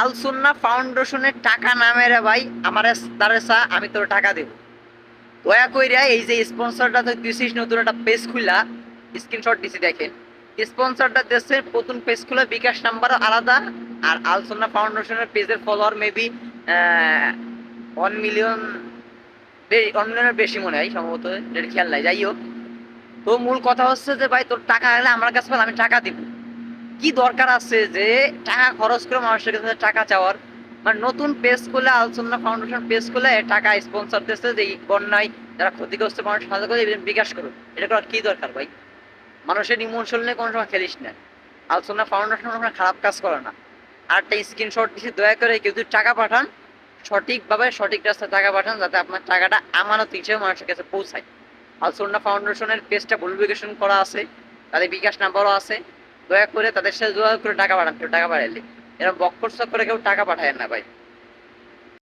আলসুন্না ফাউন্ডেশনের টাকা নামে রে ভাই, আমার তারে চা আমি তোর টাকা দেব। দয়া কইরা এই যে স্পন্সরটা তো দিছিস, নতুন একটা পেজ খুলা স্ক্রিনশট দিছি দেখেন। স্পন্সরটা দেশে প্রথম পেজ খুলে বিকাশ নাম্বার আলাদা, আর আলসুন্না ফাউন্ডেশনের পেজের follower maybe one million one মিলিয়নের বেশি মনে হয়, সম্ভবত, এটার খেয়াল নাই। যাই হোক, তো মূল কথা হচ্ছে যে ভাই, তোর টাকা এলে আমার কাছে আমি টাকা দিব। কি দরকার আছে যে টাকা খরচ করে মানুষের কাছে টাকা চাওয়ার? মানে নতুন পেজ খুলে আলসুন্না ফাউন্ডেশন পেজ খুলে টাকা স্পন্সর দিচ্ছে যে বন্যায় যারা ক্ষতিগ্রস্ত মানুষ সাহায্য করে বিকাশ করুন এটা করার কি দরকার ভাই? মানুষের ইমোশন নিয়ে কোনো সময় খেলিস না। আলসুন্না ফাউন্ডেশন কোনো খারাপ কাজ করে না। আর একটা স্ক্রিনশট দিয়ে দয়া করে কেউ যদি টাকা পাঠান, সঠিকভাবে সঠিক রাস্তায় টাকা পাঠান যাতে আপনার টাকাটা আমানত হিসেবে মানুষের কাছে পৌঁছায়। আলসুন্না ফাউন্ডেশনের পেজটা ভেরিফিকেশন করা আছে, তাদের বিকাশ নাম্বারও আছে। দয়া করে তাদের সাথে যোগাযোগ করে টাকা পাঠান কেউ টাকা পাঠাইলে এরকম বক্কর করে কেউ টাকা পাঠায় না ভাই